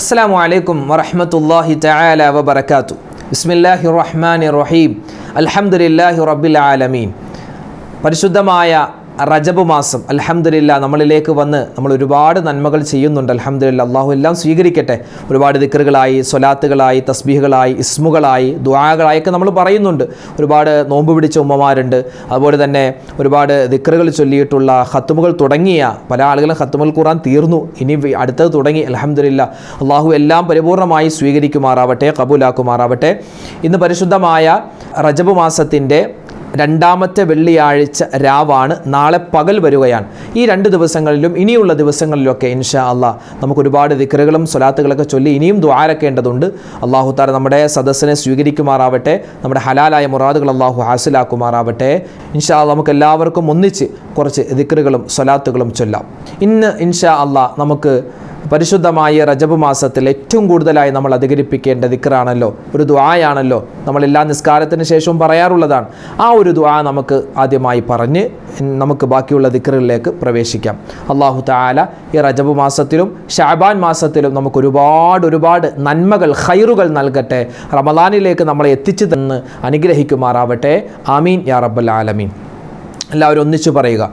അസ്സാം വലൈക്കും വറഹമത്തല്ലാഹി തആല വബറകാതു ബിസ്മില്ലാഹി റഹ്മാനി റഹീം. അൽഹംദുലില്ലാഹി റബ്ബിൽ ആലമീൻ. പരിശുദ്ധമായ റജബ് മാസം അൽഹംദുലില്ല നമ്മളിലേക്ക് വന്ന് നമ്മൾ ഒരുപാട് നന്മകൾ ചെയ്യുന്നുണ്ട് അൽഹംദുലില്ല. അള്ളാഹു എല്ലാം സ്വീകരിക്കട്ടെ. ഒരുപാട് ദിക്കറുകളായി സ്വലാത്തുകളായി തസ്ബീഹുകളായി ഇസ്മുകളായി ദുആകളായി ഒക്കെ നമ്മൾ പറയുന്നുണ്ട്. ഒരുപാട് നോമ്പ് പിടിച്ച ഉമ്മമാരുണ്ട്. അതുപോലെ തന്നെ ഒരുപാട് ദിക്കറുകൾ ചൊല്ലിയിട്ടുള്ള ഹത്തുമുകൾ തുടങ്ങിയ പല ആളുകളും ഹത്തുമുൽ ഖുറാൻ തീർന്നു. ഇനി അടുത്തത് തുടങ്ങി അലഹമില്ല അള്ളാഹു എല്ലാം പരിപൂർണമായി സ്വീകരിക്കുമാറാവട്ടെ കബൂലാക്കുമാറാവട്ടെ. ഇന്ന് പരിശുദ്ധമായ റജബ് മാസത്തിന്റെ രണ്ടാമത്തെ വെള്ളിയാഴ്ച രാവാണ്. നാളെ പകൽ വരികയാണ്. ഈ രണ്ട് ദിവസങ്ങളിലും ഇനിയുള്ള ദിവസങ്ങളിലൊക്കെ ഇൻഷാ അള്ളാഹ് നമുക്ക് ഒരുപാട് ദിക്കറുകളും സ്വലാത്തുകളൊക്കെ ചൊല്ലി ഇനിയും ദ്വാരക്കേണ്ടതുണ്ട് അള്ളാഹു താര നമ്മുടെ സദസ്സിനെ സ്വീകരിക്കുമാറാവട്ടെ നമ്മുടെ ഹലാലായ മുറാദുകൾ അള്ളാഹു ഹാസിലാക്കുമാറാവട്ടെ. ഇൻഷാ അള്ളാഹ് നമുക്ക് എല്ലാവർക്കും ഒന്നിച്ച് കുറച്ച് ദിക്കറുകളും സ്വലാത്തുകളും ചൊല്ലാം. ഇന്ന് ഇൻഷാ അള്ളാഹ് നമുക്ക് പരിശുദ്ധമായ റജബ് മാസത്തിൽ ഏറ്റവും കൂടുതലായി നമ്മൾ അധികരിപ്പിക്കേണ്ട ദിക്കറാണല്ലോ ഒരു ദ്വായാണല്ലോ നമ്മൾ എല്ലാ നിസ്കാരത്തിന് ശേഷവും പറയാറുള്ളതാണ്. ആ ഒരു ദ്വാ നമുക്ക് ആദ്യമായി പറഞ്ഞ് നമുക്ക് ബാക്കിയുള്ള ദിക്കറുകളിലേക്ക് പ്രവേശിക്കാം. അള്ളാഹു താല ഈ റജബ് മാസത്തിലും ഷാബാൻ മാസത്തിലും നമുക്ക് ഒരുപാട് ഒരുപാട് നന്മകൾ ഹൈറുകൾ നൽകട്ടെ. റമദാനിലേക്ക് നമ്മളെ എത്തിച്ചു തന്ന് അനുഗ്രഹിക്കുമാറാവട്ടെ. ആമീൻ യാ റബ്ബൽ ആലമീൻ. എല്ലാവരും ഒന്നിച്ചു പറയുക.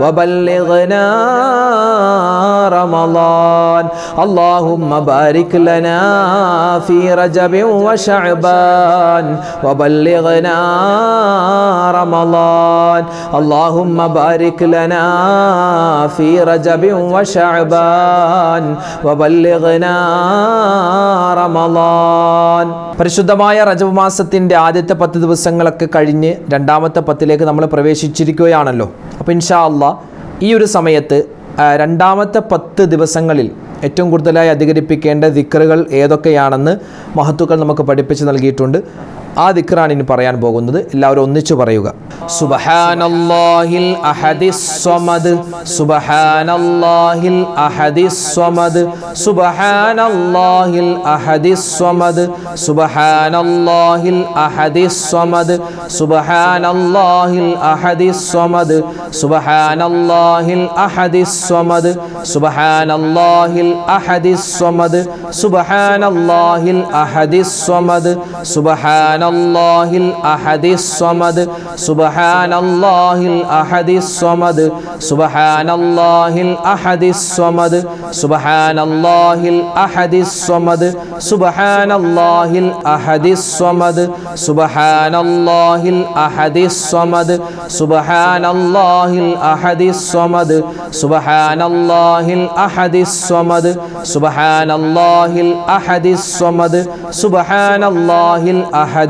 وبلغنا رمضان اللهم بارك لنا في رجب وشعبان وبلغنا رمضان اللهم بارك لنا في رجب وشعبان وبلغنا رمضان പരിശുദ്ധമായ റജബ് മാസത്തിൻ്റെ ആദ്യത്തെ പത്ത് ദിവസങ്ങളൊക്കെ കഴിഞ്ഞ് രണ്ടാമത്തെ പത്തിലേക്ക് നമ്മൾ പ്രവേശിച്ചിരിക്കുകയാണല്ലോ അപ്പോൾ ഇൻഷാ അല്ല ഈ ഒരു സമയത്ത് രണ്ടാമത്തെ പത്ത് ദിവസങ്ങളിൽ ഏറ്റവും കൂടുതലായി അധികരിപ്പിക്കേണ്ട ദിക്കറുകൾ ഏതൊക്കെയാണെന്ന് മഹത്തുക്കൾ നമുക്ക് പഠിപ്പിച്ച് നൽകിയിട്ടുണ്ട്. ആ ദിക്റാണ് ഇനി പറയാൻ പോകുന്നത് എല്ലാവരും ഒന്നിച്ചു പറയുക. സുബഹാനല്ലാഹിൽ അഹദിസ്വമദ് സുബഹാനല്ലാഹിൽ അഹദിസ്വമദ് സുബഹാനല്ലാഹിൽ അഹദിസ്വമദ് സുബഹാനല്ലാഹിൽ അഹദിസ്വമദ് സുബഹാനല്ലാഹിൽ അഹദിസ് സ്വമദ് സുബഹാനല്ലാഹിൽ അഹദിസ് സ്വമദ് സുബഹാനല്ലാഹിൽ അഹദിസ് സ്വമദ് സുബഹാനല്ലാഹിൽ അഹദിസ് സ്വമദ് സുബഹാനല്ലാഹിൽ അഹദിസ് സ്വമദ് സുബഹാനല്ലാഹിൽ അഹദിസ് സ്വമദ് സുബഹാന സുബ്ഹാനല്ലാഹിൽ അഹദിസ് സ്വമദ് സുബ്ഹാനല്ലാഹിൽ അഹദിസ് സ്വമദ് സുബ്ഹാനല്ലാഹിൽ അഹദിസ് സ്വമദ് സുബ്ഹാനല്ലാഹിൽ അഹദിസ് സ്വമദ് സുബ്ഹാനല്ലാഹിൽ അഹദിസ് സ്വമദ് സുബ്ഹാനല്ലാഹിൽ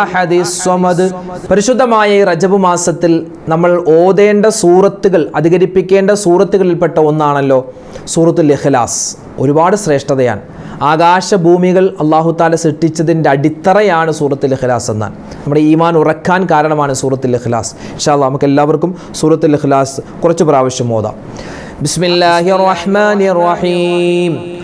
അഹദിസ് പരിശുദ്ധമായ ഈ റജബ് മാസത്തിൽ നമ്മൾ ഓതേണ്ട സൂറത്തുകൾ അധികരിപ്പിക്കേണ്ട സൂറത്തുകളിൽപ്പെട്ട ഒന്നാണല്ലോ സൂറത്തുൽ ഇഖ്ലാസ്. ഒരുപാട് ശ്രേഷ്ഠതയാണ്. ആകാശ ഭൂമികൾ അള്ളാഹു താല സൃഷ്ടിച്ചതിന്റെ അടിത്തറയാണ് സൂറത്തുൽ ഇഖ്ലാസ് എന്നാണ് നമ്മുടെ ഈമാൻ ഉറക്കാൻ കാരണമാണ് സൂറത്തുൽ ഇഖ്ലാസ്. അല്ലാ നമുക്ക് എല്ലാവർക്കും സൂറത്തുൽ ഇഖ്ലാസ് കുറച്ച് പ്രാവശ്യം ഓതാം. ബിസ്മില്ലാഹി റഹ്മാനിർ റഹീം.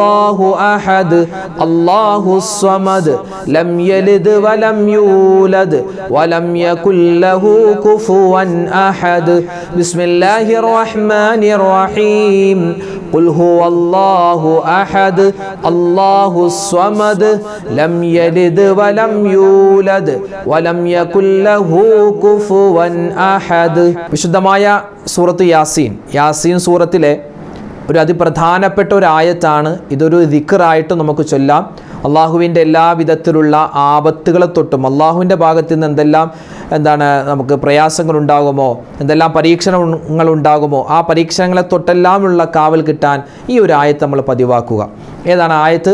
അള്ളാഹു അഹദ്. അള്ളാഹു സമദ് ലം യലിദ് വലം യൂലദ്. വലം യകുല്ലഹു കുഫുവൻ അഹദ്. ബിസ്മില്ലാഹിർ റഹ്മാനിർ റഹീം ഖുൽ ഹുവല്ലാഹു അഹദ്. أحد الله ലം യലിദ് വലം യൂലദ്. വലം ولم يكن له كفوا വിശുദ്ധമായ സൂറത്ത് യാസീൻ. യാസീൻ സൂറത്തിലെ ഒരു അതിപ്രധാനപ്പെട്ട ഒരു ആയത്താണ്. ഇതൊരു ദിക്കറായിട്ട് നമുക്ക് ചൊല്ലാം. അള്ളാഹുവിന്റെ എല്ലാ വിധത്തിലുള്ള ആപത്തുകളെ തൊട്ടും അള്ളാഹുവിന്റെ ഭാഗത്ത് നിന്ന് എന്തെല്ലാം എന്താണ് നമുക്ക് പ്രയാസങ്ങൾ ഉണ്ടാകുമോ എന്തെല്ലാം പരീക്ഷണങ്ങൾ ഉണ്ടാകുമോ ആ പരീക്ഷണങ്ങളെ തൊട്ടെല്ലാമുള്ള കാവൽ കിട്ടാൻ ഈ ഒരു ആയത്ത് നമ്മൾ പതിവാക്കുക. ഏതാണ് ആയത്ത്?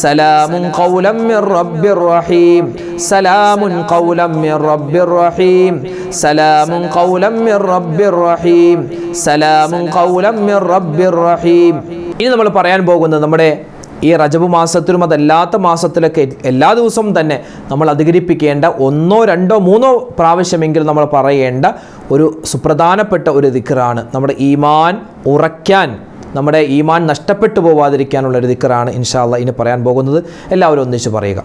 സലാമുൻ ഖൗലം മിർ റബ്ബിർ റഹീം. സലാമുൻ ഖൗലം മിർ റബ്ബിർ റഹീം. സലാമുൻ ഖൗലം മിർ റബ്ബിർ റഹീം. സലാമുൻ ഖൗലം മിർ റബ്ബിർ റഹീം. ഇനി നമ്മൾ പറയാൻ പോകുന്നത് നമ്മുടെ ഈ റജബ് മാസത്തിലും അതല്ലാത്ത മാസത്തിലൊക്കെ എല്ലാ ദിവസവും തന്നെ നമ്മൾ അധികരിപ്പിക്കേണ്ട ഒന്നോ രണ്ടോ മൂന്നോ പ്രാവശ്യമെങ്കിലും നമ്മൾ പറയേണ്ട ഒരു സുപ്രധാനപ്പെട്ട ഒരു ദിക്കറാണ് നമ്മുടെ ഈമാൻ ഉറയ്ക്കാൻ നമ്മുടെ ഈമാൻ നഷ്ടപ്പെട്ടു പോവാതിരിക്കാനുള്ള ഒരു ദിക്കറാണ് ഇൻഷാല്ല ഇനി പറയാൻ പോകുന്നത്. എല്ലാവരും ഒന്നിച്ച് പറയുക.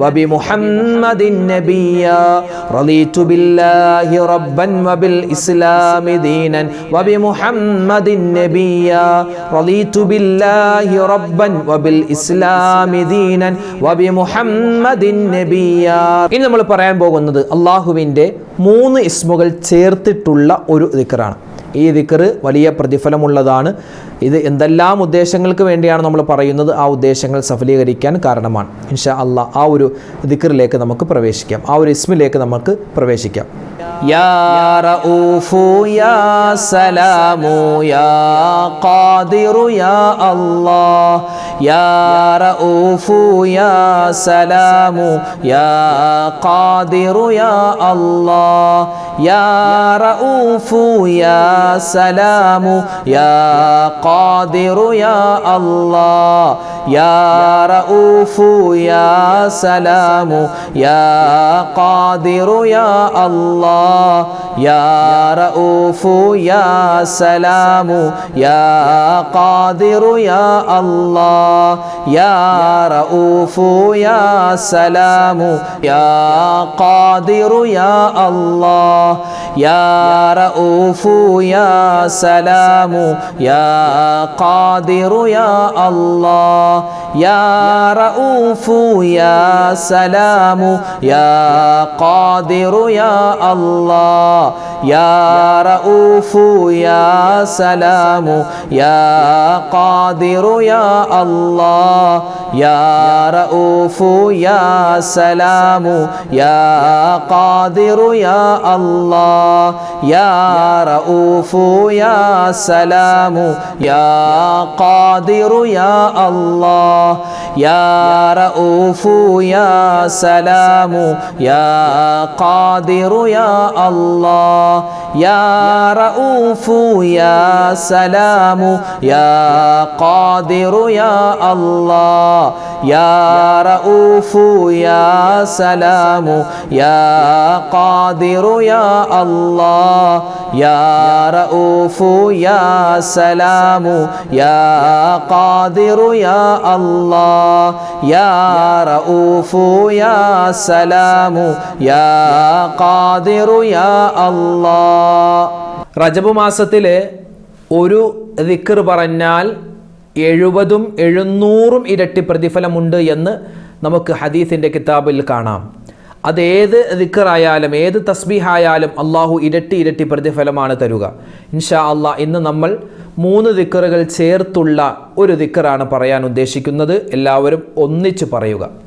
وبمحمد نبيا رضيت بالله ربا وبالإسلام دينا وبمحمد نبيا رضيت بالله ربا وبالإسلام دينا وبمحمد نبيا ഇനി നമ്മൾ പറയാൻ പോകുന്നത് അള്ളാഹുവിൻ്റെ മൂന്ന് ഇസ്മുകൾ ചേർത്തിട്ടുള്ള ഒരു ദിക്കറാണ് ഈ ദിക്കറ് വലിയ പ്രതിഫലമുള്ളതാണ്. ഇത് എന്തെല്ലാം ഉദ്ദേശങ്ങൾക്ക് വേണ്ടിയാണ് നമ്മൾ പറയുന്നത്? ആ ഉദ്ദേശങ്ങൾ സഫലീകരിക്കാൻ കാരണമാണ്. ഇൻഷാ അള്ളാഹ് ആ ഒരു ദിക്കറിലേക്ക് നമുക്ക് പ്രവേശിക്കാം. ആ ഒരു ഇസ്മിലേക്ക് നമുക്ക് പ്രവേശിക്കാം. യാ റഊഫു യാ സലാമു യാ ഖാദിറു യാ അല്ലാഹ്. യാ റഊഫു യാ സലാമു യാ ഖാദിറു യാ അല്ലാഹ്. يا رؤوف يا سلام يا قادر يا الله يا رؤوف يا سلام يا قادر يا الله يا رؤوف يا سلام يا قادر يا الله يا رؤوف يا سلام يا قادر يا الله. يا رؤوف يا سلام يا قادر يا الله يا رؤوف يا سلام يا قادر يا الله يا رؤوف يا سلام يا قادر يا الله يا رؤوف يا سلام يا قادر يا الله يا رؤوف يا سلام يا قادر يا الله. يا رؤوف يا سلام يا قادر يا الله يا رؤوف يا سلام يا قادر يا الله يا رؤوف يا سلام يا قادر يا الله يا رؤوف يا سلام يا قادر يا الله. അല്ലാഹ് യാ റഊഫു യാ സലാമു യാ ഖാദിറു യാ അല്ലാഹ് റജബ് മാസത്തിലെ ഒരു ദിക്കർ പറഞ്ഞാൽ എഴുപതും എഴുന്നൂറും ഇരട്ടി പ്രതിഫലമുണ്ട് എന്ന് നമുക്ക് ഹദീസിന്റെ കിതാബിൽ കാണാം. അത് ഏത് ദിക്കറായാലും ഏത് തസ്ബീഹായാലും അള്ളാഹു ഇരട്ടി ഇരട്ടി പ്രതിഫലമാണ് തരുക. ഇൻഷാ അള്ളാഹ് ഇന്ന് നമ്മൾ മൂന്ന് ദിക്കറുകൾ ചേർത്തുള്ള ഒരു ദിക്കറാണ് പറയാൻ ഉദ്ദേശിക്കുന്നത്. എല്ലാവരും ഒന്നിച്ച് പറയുക.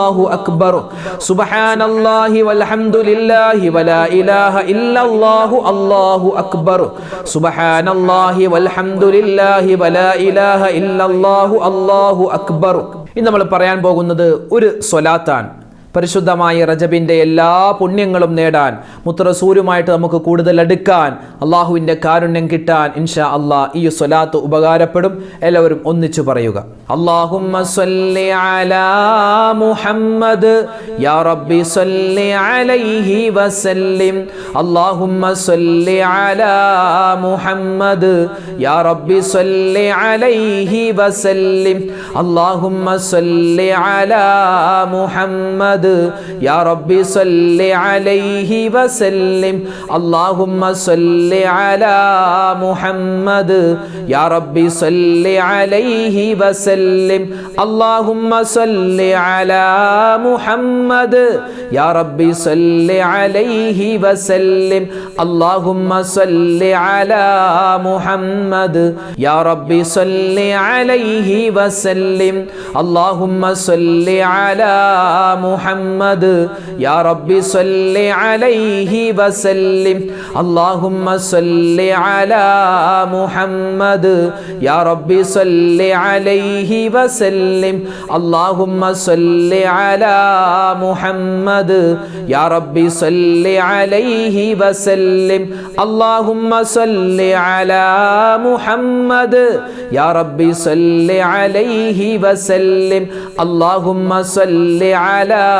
അല്ലാഹു അക്ബർ. സുബ്ഹാനല്ലാഹി വൽഹംദുലില്ലാഹി വലാ ഇലാഹ ഇല്ലല്ലാഹു അല്ലാഹു അക്ബർ. സുബ്ഹാനല്ലാഹി വൽഹംദുലില്ലാഹി വലാ ഇലാഹ ഇല്ലല്ലാഹു അല്ലാഹു അക്ബർ. ഇന്ന് നമ്മൾ പറയാൻ പോകുന്നത് ഒരു സ്വലാത്താണ്. പരിശുദ്ധമായ റജബിന്റെ എല്ലാ പുണ്യങ്ങളും നേടാൻ മുത്തറസൂരുമായിട്ട് നമുക്ക് കൂടുതൽ അടുക്കാൻ അള്ളാഹുവിന്റെ കാരുണ്യം കിട്ടാൻ ഇൻഷാ അള്ളാഹ് ഈ സ്വലാത്ത് ഉപകാരപ്പെടും. എല്ലാവരും ഒന്നിച്ചു പറയുക. അള്ളാഹുമ്മ സല്ലി അലാ മുഹമ്മദ് യാ റബ്ബി സല്ലി അലൈഹി വസല്ലിം. സല്ലി അലാ മുഹമ്മദ് യാ റബ്ബി സല്ലി അലൈഹി വസല്ലിം. സല്ലി അലാ മുഹമ്മദ് മുഹമ്മദ്. യാ റബ്ബി സല്ലി അലൈഹി വസല്ലിം. അല്ലാഹുമ്മ സല്ലി അലാ മുഹമ്മദ്. യാ റബ്ബി സല്ലി അലൈഹി വസല്ലിം. അല്ലാഹുമ്മ സല്ലി അലാ മുഹമ്മദ്. യാ റബ്ബി സല്ലി അലൈഹി വസല്ലിം. അല്ലാഹുമ്മ സല്ലി അലാ മുഹമ്മദ്. യാ റബ്ബി സല്ലി അലൈഹി വസല്ലിം. അല്ലാഹുമ്മ സല്ലി അലാ മുഹമ്മദ് മുഹമ്മദ്. യാ റബ്ബി സല്ലി അലൈഹി വസല്ലിം. അല്ലാഹുമ്മ സല്ലി അലാ മുഹമ്മദ്. യാ റബ്ബി സല്ലി അലൈഹി വസല്ലിം. അല്ലാഹുമ്മ സല്ലി അലാ മുഹമ്മദ്. യാ റബ്ബി സല്ലി അലൈഹി വസല്ലിം. അല്ലാഹുമ്മ സല്ലി അലാ മുഹമ്മദ്. യാ റബ്ബി സല്ലി അലൈഹി വസല്ലിം. അല്ലാഹുമ്മ സല്ലി അലാ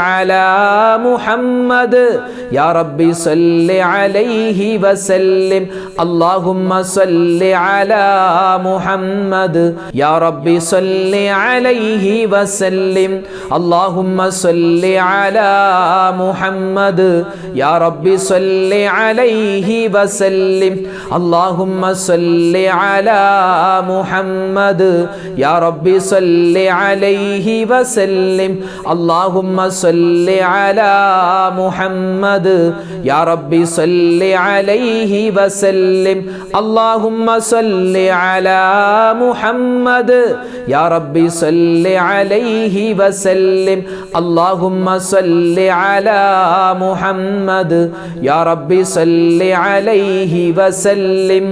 അലാ മുഹമ്മദ് യാ റബ്ബി സല്ലി അലൈഹി വസല്ലിം അല്ലാഹുമ്മ സല്ലി അലാ മുഹമ്മദ് യാ റബ്ബി സല്ലി അലൈഹി വസല്ലിം അല്ലാഹുമ്മ സല്ലി അലാ മുഹമ്മദ് യാ റബ്ബി സല്ലി അലൈഹി വസല്ലിം അല്ലാഹുമ്മ സല്ലി അലാ മുഹമ്മദ് യാ റബ്ബി സല്ലി അലൈഹി വസല്ലിം അല്ലാഹുമ്മ സല്ലി അലാ മുഹമ്മദ് യാ റബ്ബി സല്ലി അലൈഹി വസല്ലിം അല്ലാഹുമ്മ സല്ലി അലാ മുഹമ്മദ് യാ റബ്ബി സല്ലി അലൈഹി വസല്ലിം അല്ലാഹുമ്മ സല്ലി അലാ മുഹമ്മദ് യാ റബ്ബി സല്ലി അലൈഹി വസല്ലിം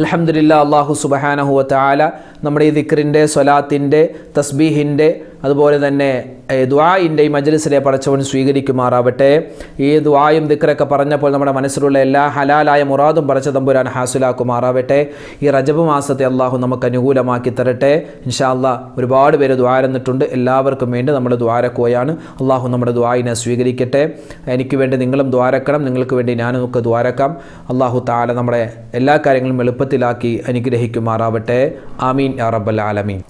അൽഹംദുലില്ലാഹ് അല്ലാഹു സുബ്ഹാനഹു വ തആല നമ്മുടെ ഈ ദിക്റിന്റെ സ്വലാത്തിന്റെ തസ്ബീഹിന്റെ അതുപോലെ തന്നെ ദ്വായിന്റെ ഈ മജ്ലിസിലെ പടച്ചവൻ സ്വീകരിക്കുമാറാവട്ടെ. ഈ ദ്വായും ദിക്കറൊക്കെ പറഞ്ഞപ്പോൾ നമ്മുടെ മനസ്സിലുള്ള എല്ലാ ഹലാലായ മുറാദും പടച്ച തമ്പുരാൻ ഹാസിലാക്കുമാറാവട്ടെ. ഈ റജബ് മാസത്തെ അള്ളാഹു നമുക്ക് അനുകൂലമാക്കി തരട്ടെ. ഇൻഷാ അള്ളാഹ് ഒരുപാട് പേര് ദ്വാരന്നിട്ടുണ്ട് എല്ലാവർക്കും വേണ്ടി നമ്മൾ ദ്വാരക്കുകയാണ് അള്ളാഹു നമ്മുടെ ദ്വായിനെ സ്വീകരിക്കട്ടെ. എനിക്ക് വേണ്ടി നിങ്ങളും ദ്വാരക്കണം നിങ്ങൾക്ക് വേണ്ടി ഞാനും ഒക്കെ ദ്വാരക്കാം അള്ളാഹു താല നമ്മുടെ എല്ലാ കാര്യങ്ങളും എളുപ്പത്തിലാക്കി അനുഗ്രഹിക്കുമാറാവട്ടെ. ആമീൻ യാ റബ്ബൽ ആലമീൻ.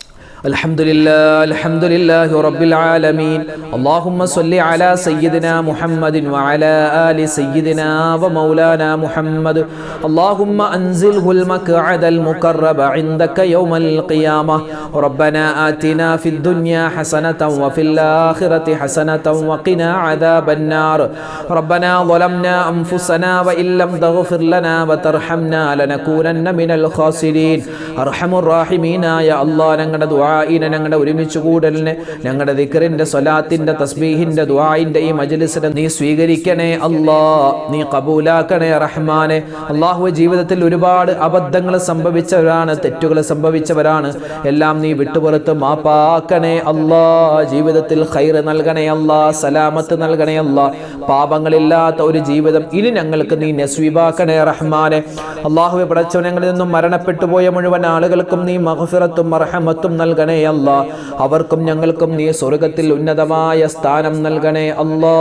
الحمد لله الحمد لله رب العالمين اللهم صل على سيدنا محمد وعلى آل سيدنا ومولانا محمد اللهم أنزله المقعد المقرب عندك يوم القيامة ربنا آتنا في الدنيا حسنة وفي الآخرة حسنة وقنا عذاب النار ربنا ظلمنا أنفسنا وإن لم تغفر لنا وترحمنا لنكونن من الخاسرين അർഹമുറാഹിമീനായ അള്ളാഹ് ഞങ്ങളുടെ ദുആഇനെ ഞങ്ങളുടെ ഒരുമിച്ച് കൂടലിന് ഞങ്ങളുടെ സ്വലാത്തിന്റെ തസ്ബീഹിന്റെ ദുആഇന്റെ ഈ മജ്ലിസിനെ നീ സ്വീകരിക്കണേ അള്ളാ നീ കബൂലാക്കണേ റഹ്മാനെ. അള്ളാഹു ജീവിതത്തിൽ ഒരുപാട് അബദ്ധങ്ങൾ സംഭവിച്ചവരാണ് തെറ്റുകൾ സംഭവിച്ചവരാണ്. എല്ലാം നീ വിട്ടുപുറത്ത് മാപ്പാക്കണേ അള്ളാ ജീവിതത്തിൽ ഖൈറ് നൽകണേ അള്ളാ സലാമത്ത് നൽകണേ അള്ളാ പാപങ്ങളില്ലാത്ത ഒരു ജീവിതം ഇനി ഞങ്ങൾക്ക് നീ നസ്വീബാക്കണേ റഹ്മാനെ. അള്ളാഹുവെ പടച്ചവനങ്ങളിൽ നിന്നും മരണപ്പെട്ടു പോയ മുഴുവൻ ആളുകൾക്കും നീ മഹഫിറത്തും അർഹമത്തും നൽകണേ അല്ല. അവർക്കും ഞങ്ങൾക്കും നീ സ്വർഗത്തിൽ ഉന്നതമായ സ്ഥാനം നൽകണേ അല്ലാ.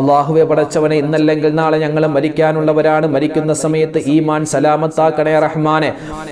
അള്ളാഹുവെ പടച്ചവനെ ഇന്നല്ലെങ്കിൽ നാളെ ഞങ്ങൾ മരിക്കാനുള്ളവരാണ്. മരിക്കുന്ന സമയത്ത് ഈമാൻ സലാമത്താക്കണേ റഹ്മാനെ.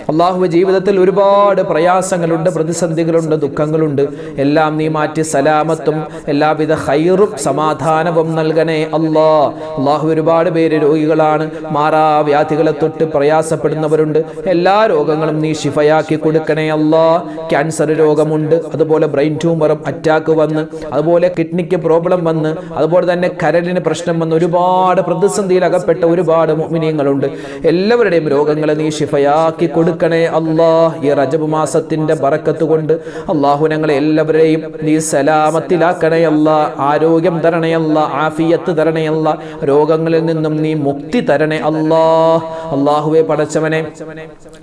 അള്ളാഹു ജീവിതത്തിൽ ഒരുപാട് പ്രയാസങ്ങളുണ്ട് പ്രതിസന്ധികളുണ്ട് ദുഃഖങ്ങളുണ്ട്. എല്ലാം നീ മാറ്റി സലാമത്തും എല്ലാവിധ ഹൈറും സമാധാനവും നൽകണേ അല്ലാ. അള്ളാഹു ഒരുപാട് പേര് രോഗികളാണ്. മാറാവ്യാധികളെ തൊട്ട് പ്രയാസപ്പെടുന്നവരുണ്ട്. എല്ലാ രോഗങ്ങളും നീ ശിഫയാക്കി കൊടുക്കണേ അല്ലാ. ക്യാൻസർ രോഗമുണ്ട്. അതുപോലെ ബ്രെയിൻ ട്യൂമറും അറ്റാക്ക് വന്ന് അതുപോലെ കിഡ്നിക്ക് പ്രോബ്ലം വന്ന് അതുപോലെ തന്നെ കരളിന് പ്രശ്നം വന്ന് ഒരുപാട് പ്രതിസന്ധിയിൽ അകപ്പെട്ട ഒരുപാട് മോമിനിയങ്ങളുണ്ട്. എല്ലാവരുടെയും രോഗങ്ങളെ നീ ശിഫയാക്കി കൊടുക്കണേ അല്ലാ. ഈ റജബ് മാസത്തിന്റെ ബറക്കത്ത് കൊണ്ട് അള്ളാഹു ഞങ്ങളെ എല്ലാവരെയും നീ സലാമത്തിലാക്കണേ അല്ല. ആരോഗ്യം തരണേ ആഫിയത്ത് തരണേ രോഗങ്ങളിൽ നിന്നും നീ മുക്തി തരണേ അല്ലാ. അള്ളാഹുവെ പടച്ചവനെ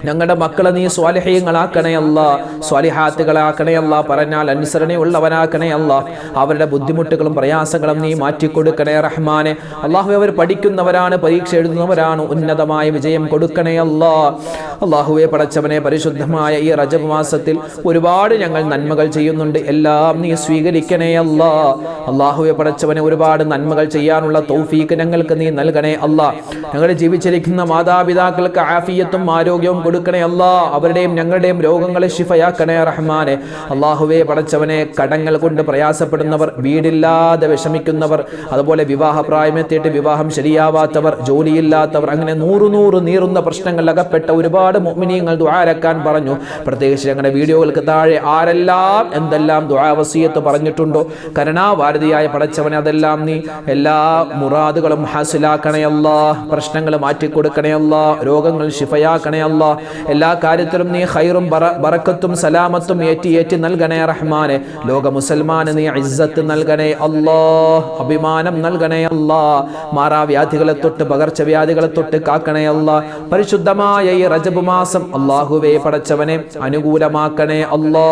ഞങ്ങളുടെ മക്കളെ നീ സ്വാലിഹ്യങ്ങളാക്കണയല്ല സ്വാലിഹാത്തുകളാക്കണയല്ല പറഞ്ഞാൽ അനുസരണയുള്ളവനാക്കണയല്ല അവരുടെ ബുദ്ധിമുട്ടുകളും പ്രയാസങ്ങളും നീ മാറ്റിക്കൊടുക്കണേ റഹ്മാനെ. അള്ളാഹു അവർ പഠിക്കുന്നവരാണ് പരീക്ഷ എഴുതുന്നവരാണ് ഉന്നതമായ വിജയം കൊടുക്കണേ അല്ല. അള്ളാഹുവെ പടച്ചവനെ പരിശുദ്ധമായ ഈ റജബ് മാസത്തിൽ ഒരുപാട് ഞങ്ങൾ നന്മകൾ ചെയ്യുന്നുണ്ട്. എല്ലാം നീ സ്വീകരിക്കണേ അല്ല. അള്ളാഹുവെ പടച്ചവനെ ഒരുപാട് നന്മകൾ ചെയ്യാനുള്ള തൗഫീക്ക് ഞങ്ങൾക്ക് നീ നൽകണേ അല്ല. ഞങ്ങൾ ജീവിച്ചിരിക്കുന്ന മാതാപിതാക്കൾക്ക് ആഫിയത്തും ആരോഗ്യവും കൊടുക്കണേ അല്ല അവരുടെയും ഞങ്ങളുടെയും രോഗങ്ങളെ ശിഫയാക്കണേ റഹ്മാനെ. അള്ളാഹുവെ പടച്ചവനെ കടങ്ങൾ കൊണ്ട് പ്രയാസപ്പെടുന്നവർ വീടില്ലാതെ വിഷമിക്കുന്നവർ അതുപോലെ വിവാഹ പ്രായമെത്തിയിട്ട് വിവാഹം ശരിയാവാത്തവർ ജോലിയില്ലാത്തവർ അങ്ങനെ നൂറ് നൂറ് നീറുന്ന പ്രശ്നങ്ങൾ അകപ്പെട്ട ഒരുപാട് മുഅ്മിനീങ്ങൾ ദ്വാരക്കാൻ പറഞ്ഞു. പ്രത്യേകിച്ച് ഞങ്ങളുടെ വീഡിയോകൾക്ക് താഴെ ആരെല്ലാം എന്തെല്ലാം ദ്വാവസീയത്ത് പറഞ്ഞിട്ടുണ്ടോ കരുണാവാരതിയായ പടച്ചവനെ അതെല്ലാം നീ എല്ലാ മുറാദുകളും ഹാസിലാക്കണയല്ല പ്രശ്നങ്ങൾ മാറ്റിക്കൊടുക്കണയല്ല രോഗങ്ങൾ ശിഫയാക്കണയല്ല എല്ലാ കാര്യത്തിലും നീ ഹൈറും ബറക്കത്തും സലാമത്തും ഏറ്റി ഏറ്റി നൽകണേ റഹ്മാനെ. ലോക മുസൽമാന് നീ ഇസ്സത്ത് നൽകണേ അല്ലാ അഭിമാനം നൽകണേ അല്ലാ മാറാവ്യാധികളെ തൊട്ട് പകർച്ചവ്യാധികളെ തൊട്ട് കാക്കണേ അല്ലാ പരിശുദ്ധമായ ഈ റജബ് മാസം അള്ളാഹുവേ പടച്ചവനെ അനുകൂലമാക്കണേ അല്ലാ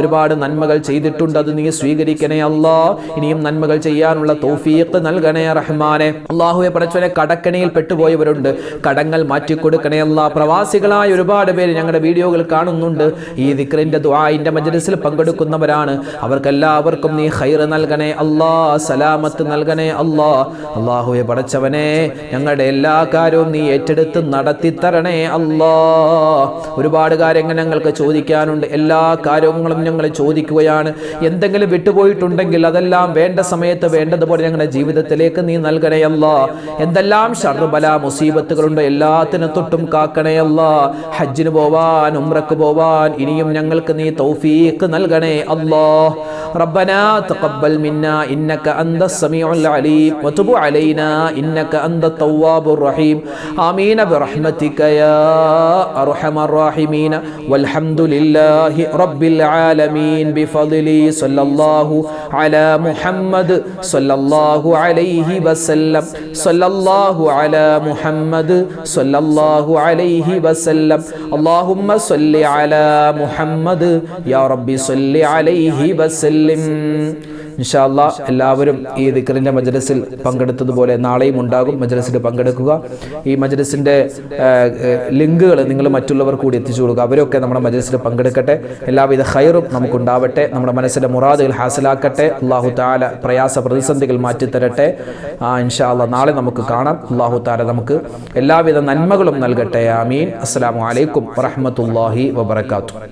ഒരുപാട് നന്മകൾ ചെയ്തിട്ടുണ്ട് അത് നീ സ്വീകരിക്കണേ അല്ലാ ഇനിയും നന്മകൾ ചെയ്യാനുള്ള തോഫീക്ക് നൽകണേ റഹ്മാനെ. അള്ളാഹുവെ പടച്ചവനെ കടക്കണിയിൽ പെട്ടുപോയവരുണ്ട്. കടങ്ങൾ മാറ്റിക്കൊടുക്കണേ അല്ലാ പ്രവാസികളായ ഒരുപാട് പേര് ഞങ്ങളുടെ വീഡിയോകൾ കാണുന്നുണ്ട്. ഈ ദിക്റിന്റെ ദ്വായിന്റെ മജ്ലിസിൽ പങ്കെടുക്കുന്നവരാണ്. അവർക്കെല്ലാവർക്കും നീ ഹൈർ നൽകണേ അല്ലാ സലാമത്ത് നൽകണേ അല്ലാ. അള്ളാഹുവെ പടച്ചവനെ ഞങ്ങളുടെ എല്ലാ കാര്യവും നീ ഏറ്റെടുത്ത് നടത്തി തരണേ അല്ലാ. ഒരുപാട് കാര്യങ്ങൾ ഞങ്ങൾക്ക് ചോദിക്കാനുണ്ട്. എല്ലാ കാര്യങ്ങളും ഞങ്ങൾ ചോദിക്കുകയാണ്. എന്തെങ്കിലും വിട്ടുപോയിട്ടുണ്ടെങ്കിൽ അതെല്ലാം വേണ്ട സമയത്ത് വേണ്ടതുപോലെ ഞങ്ങളുടെ ജീവിതത്തിലേക്ക് നീ നൽകണേ അല്ലാ. എന്തെല്ലാം ഷർബല മുസീബത്തുകളുണ്ടോ എല്ലാത്തിനും തൊട്ടും കാക്കണേ അല്ലാ. ഹജ്ജിന് പോവാൻ ഉംറക്ക് പോവാൻ ഇനിയും ഞങ്ങൾക്ക് നീ തൗഫീഖ് നൽകണേ അല്ലാ ربنا تقبل منا إنك أنت السميع العليم وتب علينا إنك أنت التواب الرحيم آمين برحمتك يا أرحم الراحمين والحمد لله رب العالمين بفضلي صلى الله على محمد صلى الله عليه وسلم صلى الله على محمد صلى الله عليه وسلم അള്ളാഹുമ്മ സല്ലി അലാ മുഹമ്മദ്. യാ റബ്ബി സല്ലി അലൈഹി വസല്ലിം. ഇൻഷാല്ല എല്ലാവരും ഈ ദിക്കറിന്റെ മജ്ലിസിൽ പങ്കെടുത്തതുപോലെ നാളെയും ഉണ്ടാകും. മജലസിൽ പങ്കെടുക്കുക. ഈ മജ്ലിസിന്റെ ലിങ്കുകൾ നിങ്ങൾ മറ്റുള്ളവർ കൂടി എത്തിച്ചു കൊടുക്കുക. അവരൊക്കെ നമ്മുടെ മജ്ലിസിൽ പങ്കെടുക്കട്ടെ. എല്ലാവിധ ഹൈറും നമുക്കുണ്ടാവട്ടെ. നമ്മുടെ മനസ്സിലെ മുറാദുകൾ ഹാസിലാക്കട്ടെ. അള്ളാഹു താല പ്രയാസ പ്രതിസന്ധികൾ മാറ്റിത്തരട്ടെ. ആ ഇൻഷാല്ല നാളെ നമുക്ക് കാണാം. അള്ളാഹു താല നമുക്ക് എല്ലാവിധ നന്മകളും നൽകട്ടെ. ആമീൻ. അസ്സലാമു അലൈക്കും വറഹ്മത്തുള്ളാഹി വബറകാതുഹു.